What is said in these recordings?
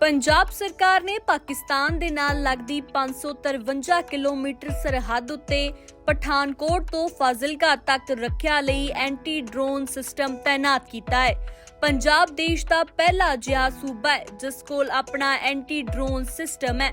ਪੰਜਾਬ ਸਰਕਾਰ ਨੇ ਪਾਕਿਸਤਾਨ ਦੇ ਨਾਲ ਲੱਗਦੀ 553 ਕਿਲੋਮੀਟਰ ਸਰਹੱਦ ਉੱਤੇ ਪਠਾਨਕੋਟ ਤੋਂ ਫਾਜ਼ਿਲਕਾ ਤੱਕ ਰੱਖਿਆ ਲਈ ਐਂਟੀ ਡਰੋਨ ਸਿਸਟਮ ਤਾਇਨਾਤ ਕੀਤਾ ਹੈ। ਪੰਜਾਬ ਦੇਸ਼ ਦਾ ਪਹਿਲਾ ਅਜਿਹਾ ਸੂਬਾ ਹੈ, ਜਿਸ ਕੋਲ ਆਪਣਾ ਐਂਟੀ ਡਰੋਨ ਸਿਸਟਮ ਹੈ।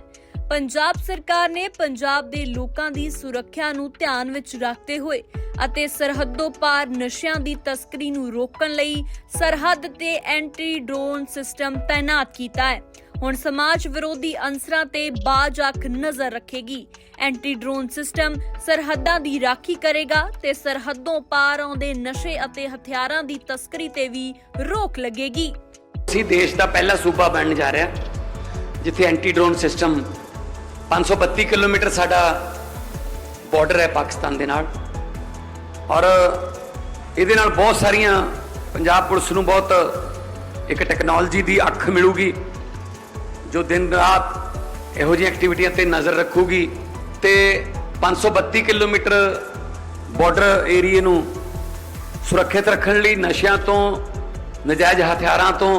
ਪੰਜਾਬ ਸਰਕਾਰ ਨੇ ਪੰਜਾਬ ਦੇ ਲੋਕਾਂ ਦੀ ਸੁਰੱਖਿਆ ਨੂੰ ਧਿਆਨ ਵਿੱਚ ਰੱਖਦੇ ਹੋਏ ਅਤੇ ਸਰਹੱਦੋਂ ਪਾਰ ਨਸ਼ਿਆਂ ਦੀ ਤਸਕਰੀ ਨੂੰ ਰੋਕਣ ਲਈ ਸਰਹੱਦ ਤੇ ਐਂਟੀ ਡਰੋਨ ਸਿਸਟਮ ਤਾਇਨਾਤ ਕੀਤਾ ਹੈ। ਹੁਣ ਸਮਾਜ ਵਿਰੋਧੀ ਅੰਸਰਾਂ ਤੇ ਬਾਜ ਅੱਖ ਨਜ਼ਰ ਰੱਖੇਗੀ। ਐਂਟੀ ਡਰੋਨ ਸਿਸਟਮ ਸਰਹੱਦਾਂ ਦੀ ਰਾਖੀ ਕਰੇਗਾ ਤੇ ਸਰਹੱਦੋਂ ਪਾਰ ਆਉਂਦੇ ਨਸ਼ੇ ਅਤੇ ਹਥਿਆਰਾਂ ਦੀ ਤਸਕਰੀ ਤੇ ਵੀ ਰੋਕ ਲੱਗੇਗੀ। ਅਸੀਂ ਦੇਸ਼ ਦਾ ਪਹਿਲਾ ਸੂਬਾ ਬਣਨ ਜਾ ਰਿਹਾ, ਜਿੱਥੇ ਐਂਟੀ ਡਰੋਨ ਸਿਸਟਮ 532 ਕਿਲੋਮੀਟਰ ਸਾਡਾ ਬਾਰਡਰ ਹੈ ਪਾਕਿਸਤਾਨ ਦੇ ਨਾਲ। ਔਰ ਇਹਦੇ ਨਾਲ ਬਹੁਤ ਸਾਰੀਆਂ ਪੰਜਾਬ ਪੁਲਿਸ ਨੂੰ ਬਹੁਤ ਇੱਕ ਟੈਕਨੋਲੋਜੀ ਦੀ ਅੱਖ ਮਿਲੂਗੀ। ਜੋ ਦਿਨ ਰਾਤ ਇਹੋ ਜਿਹੀ ਐਕਟੀਵਿਟੀਆਂ ਤੇ ਨਜ਼ਰ ਰੱਖੂਗੀ ਤੇ 532 ਕਿਲੋਮੀਟਰ ਬਾਰਡਰ ਏਰੀਏ ਨੂੰ ਸੁਰੱਖਿਅਤ ਰੱਖਣ ਲਈ ਨਸ਼ਿਆਂ ਤੋਂ, ਨਜਾਇਜ਼ ਹਥਿਆਰਾਂ ਤੋਂ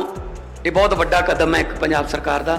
ਇਹ ਬਹੁਤ ਵੱਡਾ ਕਦਮ ਹੈ ਇੱਕ ਪੰਜਾਬ ਸਰਕਾਰ ਦਾ।